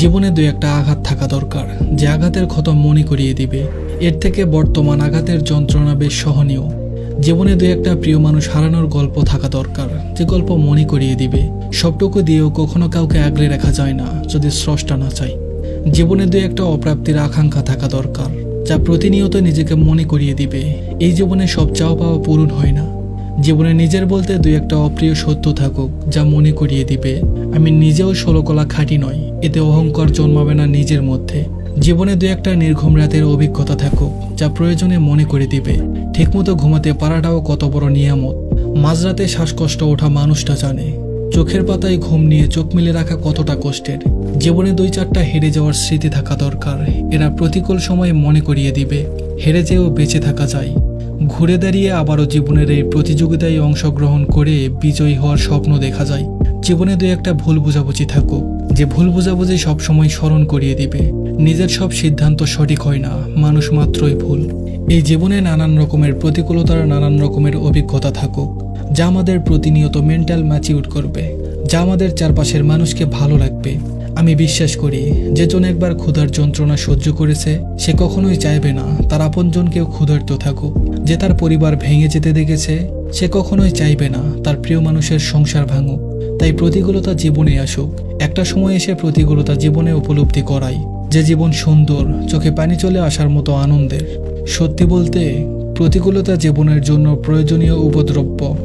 জীবনে দু একটা আঘাত থাকা দরকার। যে আঘাতের ক্ষত মনে করিয়ে দিবে, এর থেকে বর্তমান আঘাতের যন্ত্রণা বেশ সহনীয়। জীবনে দু একটা প্রিয় মানুষ হারানোর গল্প থাকা দরকার, যে গল্প মনে করিয়ে দিবে। সবটুকু দিয়েও কখনো কাউকে আগলে রাখা যায় না, যদি স্রষ্টা না চাই জীবনে দু একটা অপ্রাপ্তির আকাঙ্ক্ষা থাকা দরকার, যা প্রতিনিয়ত নিজেকে মনে করিয়ে দিবে। এই জীবনে সব চাওয়া পাওয়া পূরণ হয় না। জীবনে নিজের বলতে দুই একটা অপ্রিয় সত্য থাকুক, যা মনে করিয়ে দিবে। আমি নিজেও ষোলকলা খাঁটি নয় এতে অহংকার জন্মাবে না নিজের মধ্যে। জীবনে দু একটা নির্ঘুম রাতের অভিজ্ঞতা থাকুক, যা প্রয়োজনে মনে করে দিবে। ঠিকমতো ঘুমাতে পারাটাও কত বড় নিয়ামত। মাঝরাতে শ্বাসকষ্ট ওঠা মানুষটা জানে, চোখের পাতায় ঘুম নিয়ে চোখ মেলে রাখা কতটা কষ্টের। জীবনে দুই চারটা হেরে যাওয়ার স্মৃতি থাকা দরকার, এরা প্রতিকূল সময়ে মনে করিয়ে দিবে, হেরে যেও বেঁচে থাকা যায়। ঘুরে দাঁড়িয়ে আবারও জীবনের এই প্রতিযোগিতায় অংশগ্রহণ করে বিজয়ী হওয়ার স্বপ্ন দেখা যায়। জীবনে দুই একটা ভুল বোঝাবুঝি থাকুক। যে ভুল বোঝাবুঝি সবসময় স্মরণ করিয়ে দিবে। নিজের সব সিদ্ধান্ত সঠিক হয় না। মানুষ মাত্রই ভুল। এই জীবনে নানান রকমের প্রতিকূলতার নানান রকমের অভিজ্ঞতা থাকুক। যা আমাদের প্রতিনিয়ত মেন্টাল ম্যাচিউর করবে। যা আমাদের চারপাশের মানুষকে ভালো রাখবে। আমি বিশ্বাস করি, যে জন একবার ক্ষুধার যন্ত্রণা সহ্য করেছে, সে কখনোই চাইবে না। তার আপনজনকেও ক্ষুধার্ত থাকুক। যে তার পরিবার ভেঙে যেতে দেখেছে, সে কখনোই চাইবে না তার প্রিয় মানুষের সংসার ভাঙুক। তাই প্রতিকূলতা জীবনে আসুক। একটা সময় এসে প্রতিকূলতা জীবনে উপলব্ধি করাই। যে জীবন সুন্দর, চোখে পানি চলে আসার মতো আনন্দের। সত্যি বলতে, প্রতিকূলতা জীবনের জন্য প্রয়োজনীয় উপদ্রব্য।